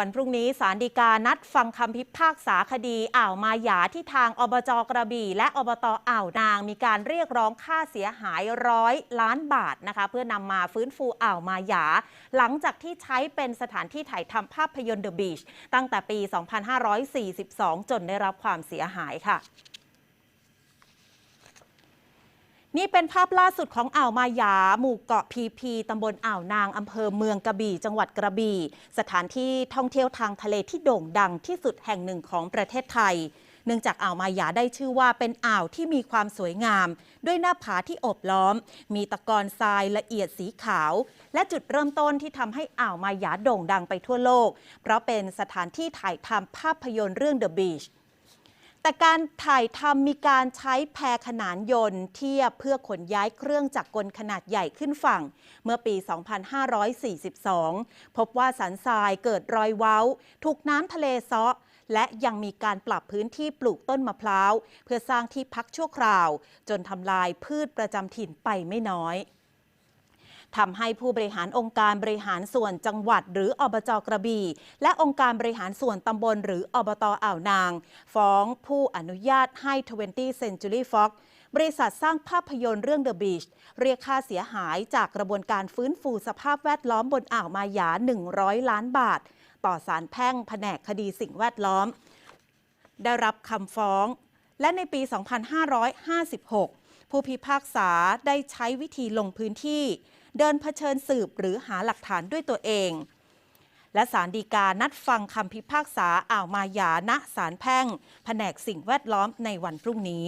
วันพรุ่งนี้สารดีกานัดฟังคำพิพากษาคดีอ่าวมาหยาที่ทางอบจกระบี่ และอบตอ่าวนาง มีการเรียกร้องค่าเสียหายร้อยล้านบาทนะคะ เพื่อนำมาฟื้นฟูอ่าวมาหยา หลังจากที่ใช้เป็นสถานที่ถ่ายทำภาพยนตร์เดอะบีชตั้งแต่ปี 2542 จนได้รับความเสียหายค่ะ นี่เป็นภาพล่าสุดของอ่าวมายา หมู่เกาะพีพีตำบลอ่าวนางอำเภอเมืองกระบี่ จังหวัดกระบี่ สถานที่ท่องเที่ยวทางทะเลที่โด่งดังที่สุดแห่งหนึ่งของประเทศไทย เนื่องจากอ่าวมายาได้ชื่อว่าเป็นอ่าวที่มีความสวยงาม ด้วยหน้าผาที่โอบล้อม มีตะกอนทรายละเอียดสีขาว และจุดเริ่มต้นที่ทำให้อ่าวมายาโด่งดังไปทั่วโลก เพราะเป็นสถานที่ถ่ายทำภาพยนตร์เรื่อง The Beach แต่การถ่ายทำมีการใช้แพขนานยนต์ เทียบเพื่อขนย้ายเครื่องจักรกลขนาดใหญ่ขึ้นฝั่ง เมื่อปี 2542 พบว่าสันทรายเกิดรอยเว้า ถูกน้ำทะเลซาะและยังมีการปรับพื้นที่ปลูกต้นมะพร้าว เพื่อสร้างที่พักชั่วคราว จนทำลายพืชประจำถิ่นไปไม่น้อย ทำให้ผู้บริหารองค์การบริหารส่วนจังหวัด หรืออบจกระบี่ และองค์การบริหารส่วนตำบล หรืออบตอ่าวนาง ฟ้องผู้อนุญาตให้ 20 Century Fox บริษัทสร้างภาพยนตร์เรื่อง The Beach เรียกค่าเสียหายจากกระบวนการฟื้นฟูสภาพแวดล้อมบนอ่าวมาหยา 100 ล้านบาท ต่อศาลแพ่งแผนกคดีสิ่งแวดล้อม ได้รับคำฟ้อง และในปี 2556 ผู้พิพากษาได้ใช้วิธีลงพื้นที่ เดินเผชิญสืบหรือหาหลักฐานด้วยตัวเอง และสารดีกานัดฟังคำพิพากษาอ่าวมายาณศาลแพ่ง แผนกสิ่งแวดล้อมในวันพรุ่งนี้